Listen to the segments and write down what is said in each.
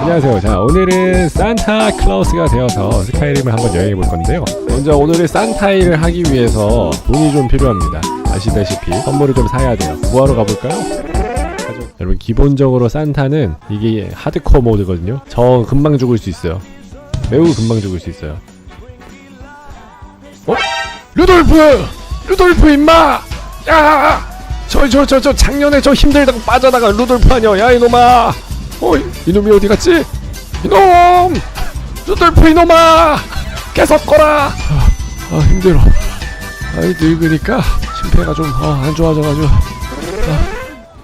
안녕하세요. 자, 오늘은 산타 클라우스가 되어서 스카이림을 한번 여행해 볼 건데요. 먼저 오늘의 산타 일을 하기 위해서 돈이 좀 필요합니다. 아시다시피 선물을 좀 사야 돼요. 뭐하러 가볼까요? 여러분 기본적으로 산타는 이게 하드코어 모드거든요. 저 금방 죽을 수 있어요. 매우 금방 죽을 수 있어요. 어? 루돌프! 루돌프 임마! 야! 저 저 저 저 작년에 저 힘들다고 빠져나간 루돌프 아니야? 야 이놈아! 어이 이놈이 어디 갔지? 이놈! 루돌프 이놈아! 계속 거라! 아, 아 힘들어. 아이 늙으니까 심폐가 좀 안 좋아져가지고 아,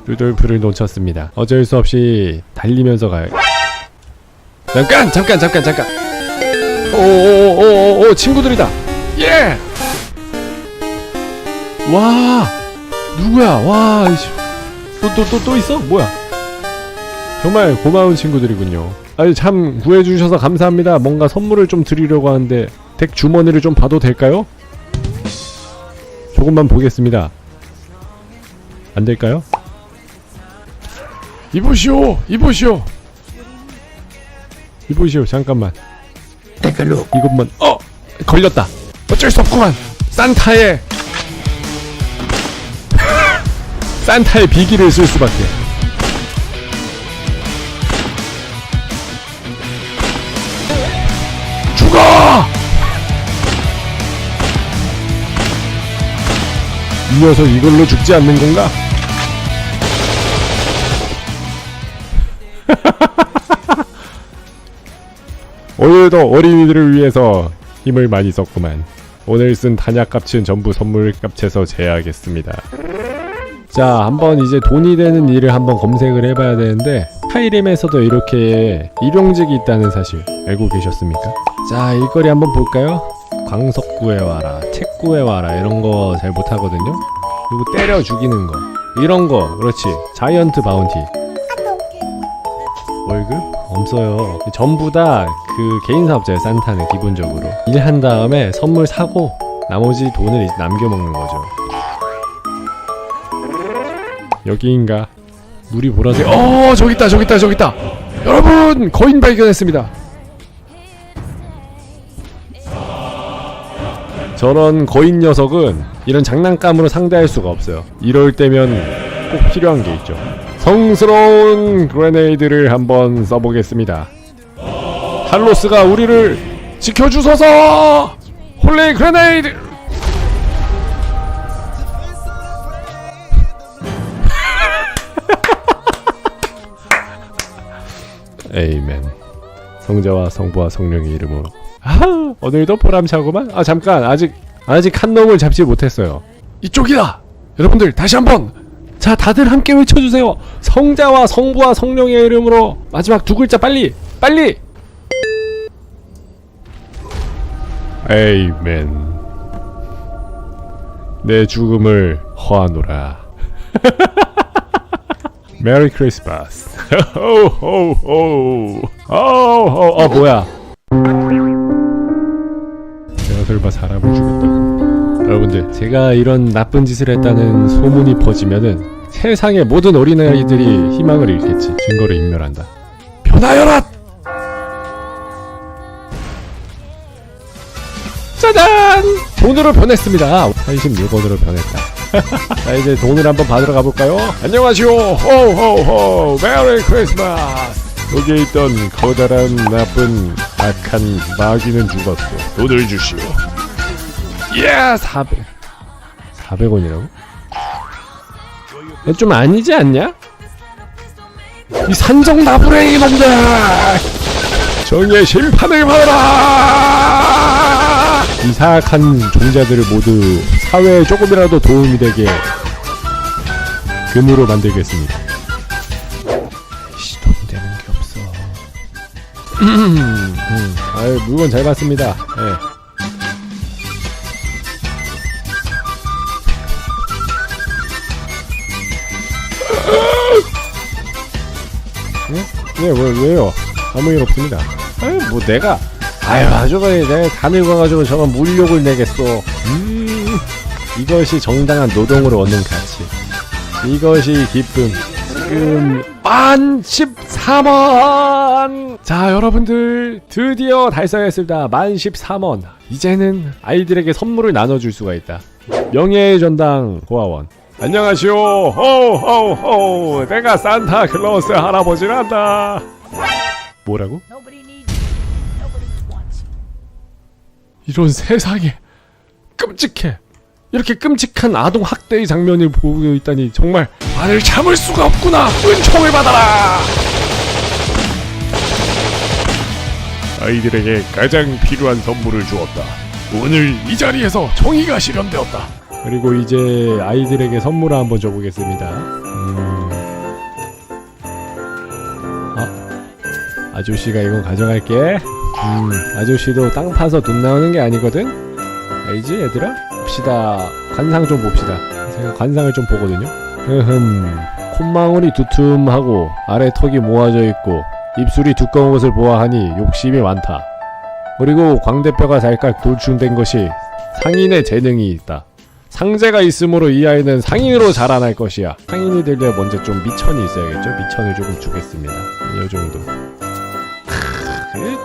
루돌프를 놓쳤습니다. 어쩔 수 없이 달리면서 가요. 잠깐 잠깐 잠깐 잠깐. 오오오오오 친구들이다. 예. 와 누구야? 와 또 또 또 또 있어? 뭐야? 정말 고마운 친구들이군요. 아니 참 구해주셔서 감사합니다. 뭔가 선물을 좀 드리려고 하는데 덱 주머니를 좀 봐도 될까요? 조금만 보겠습니다. 안 될까요? 이보시오, 이보시오, 이보시오. 잠깐만. 이것만 어 걸렸다. 어쩔 수 없구만. 산타의 산타의 비기를 쓸 수밖에. 죽어! 이 녀석 이걸로 죽지 않는 건가? 오늘도 어린이들을 위해서 힘을 많이 썼구만. 오늘 쓴 단약 값은 전부 선물 값에서 제하겠습니다. 자, 한번 이제 돈이 되는 일을 한번 검색을 해봐야 되는데 하이렘에서도 이렇게 일용직이 있다는 사실 알고 계셨습니까? 자, 일거리 한번 볼까요? 광석 구해와라, 책 구해와라 이런 거 잘 못하거든요. 그리고 때려 죽이는 거 이런 거 그렇지. 자이언트 바운티 월급 없어요. 전부 다 그 개인 사업자예요. 산타는 기본적으로 일한 다음에 선물 사고 나머지 돈을 남겨 먹는 거죠. 여기인가? 물이 보라색. 어, 저기 있다, 저기 있다, 저기 있다. 여러분, 거인 발견했습니다. 저런 거인 녀석은 이런 장난감으로 상대할 수가 없어요. 이럴 때면 꼭 필요한 게 있죠. 성스러운 그레네이드를 한번 써보겠습니다. 탈로스가 우리를 지켜주소서! 홀리 그레네이드! 에이멘. 성자와 성부와 성령의 이름으로. 아, 오늘도 보람차구만. 아 잠깐 아직 아직 한 놈을 잡지 못했어요. 이쪽이다. 여러분들 다시 한번. 자 다들 함께 외쳐주세요. 성자와 성부와 성령의 이름으로 마지막 두 글자 빨리 빨리. 에이멘. 내 죽음을 허하노라. 메리 크리스마스. 호호호. 호호. 어 뭐야? 내가 설마 사람을 죽였다. 여러분들, 제가 이런 나쁜 짓을 했다는 소문이 퍼지면은 세상의 모든 어린아이들이 희망을 잃겠지. 증거를 인멸한다. 변하여라! 짜잔! 돈으로 변했습니다. 86원으로 변했다. 자 이제 돈을 한번 받으러 가볼까요? 안녕하시오 호호호 메리 크리스마스 여기에 있던 커다란 나쁜 악한 마귀는 죽었고 돈을 주시오 예 400 400원이라고? 좀 아니지 않냐? 이 산정 나부랭이 놈들 정의의 심판을 받아라 이 사악한 종자들을 모두 사회에 조금이라도 도움이 되게 금으로 만들겠습니다. 시돈 되는 게 없어. 음, 아유 물건 잘 봤습니다. 예. 예? 예, 왜, 왜요? 아무 일 없습니다. 아유, 뭐 내가 아유 아주 그냥 내가 다 늙어가지고 저건 물욕을 내겠어 음 이것이 정당한 노동으로 얻는 가치. 이것이 기쁨. 지금 만 14만 자 여러분들 드디어 달성했습니다. 만 13원. 이제는 아이들에게 선물을 나눠줄 수가 있다. 명예의 전당 고아원. 안녕하시오. 호호호. 내가 산타클로스 할아버지란다. 뭐라고? 이런 세상에 끔찍해. 이렇게 끔찍한 아동 학대의 장면을 보고 있다니 정말 말을 참을 수가 없구나. 은총을 받아라! 아이들에게 가장 필요한 선물을 주었다. 오늘 이 자리에서 정의가 실현되었다. 그리고 이제 아이들에게 선물을 한번 줘보겠습니다. 음... 아, 아저씨가 이거 가져갈게 음, 아저씨도 땅 파서 돈 나오는 게 아니거든? 알지, 얘들아? 봅시다. 관상 좀 봅시다. 제가 관상을 좀 보거든요? 흐흠. 콧망울이 두툼하고, 아래 턱이 모아져 있고, 입술이 두꺼운 것을 보아하니 욕심이 많다. 그리고 광대뼈가 살짝 돌출된 것이 상인의 재능이 있다. 상제가 있으므로 이 아이는 상인으로 자라날 것이야. 상인이 되려 먼저 좀 미천이 있어야겠죠? 미천을 조금 주겠습니다. 이 정도.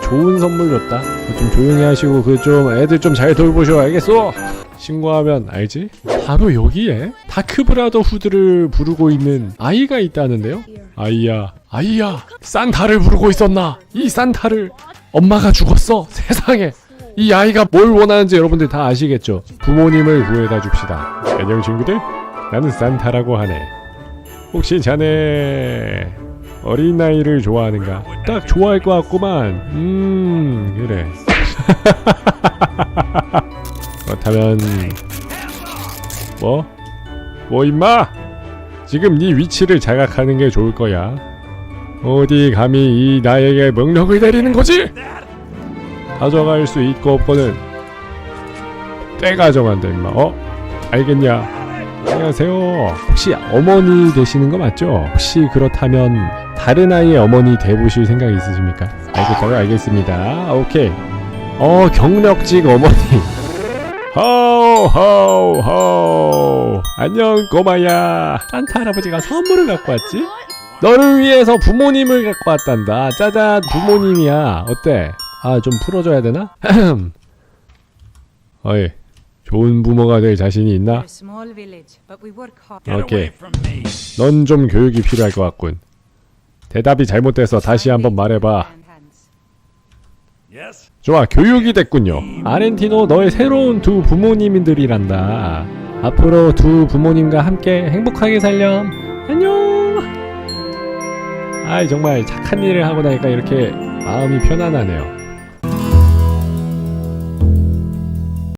크, 좋은 선물 줬다. 좀 조용히 하시고 그 좀 애들 좀 잘 돌보셔 알겠어? 신고하면 알지? 바로 여기에 다크브라더 후드를 부르고 있는 아이가 있다는데요? 아이야, 아이야, 산타를 부르고 있었나? 이 산타를 엄마가 죽었어. 세상에. 이 아이가 뭘 원하는지 여러분들 다 아시겠죠? 부모님을 구해다 줍시다. 안녕 친구들. 나는 산타라고 하네. 혹시 자네 어린아이를 좋아하는가? 딱 좋아할 것 같구만. 음, 그래. 그렇다면 뭐? 뭐 임마? 지금 네 위치를 자각하는 게 좋을 거야. 어디 감히 이 나에게 명령을 내리는 거지? 가져갈 수 있고 없고는 때가 정한다 임마. 어? 알겠냐? 안녕하세요. 혹시 어머니 되시는 거 맞죠? 혹시 그렇다면 다른 아이의 어머니 돼보실 생각 있으십니까? 알겠다고 알겠습니다. 오케이. 어 경력직 어머니. 호호호. 안녕 꼬마야. 산타 할아버지가 선물을 갖고 왔지? 너를 위해서 부모님을 갖고 왔단다. 짜잔 부모님이야. 어때? 아 좀 풀어줘야 되나? 어이 좋은 부모가 될 자신이 있나? 오케이. 넌 좀 교육이 필요할 것 같군. 대답이 잘못돼서 다시 한번 말해봐. 좋아, 교육이 됐군요. 아렌티노, 너의 새로운 두 부모님들이란다. 앞으로 두 부모님과 함께 행복하게 살렴. 안녕. 아이 정말 착한 일을 하고 나니까 이렇게 마음이 편안하네요.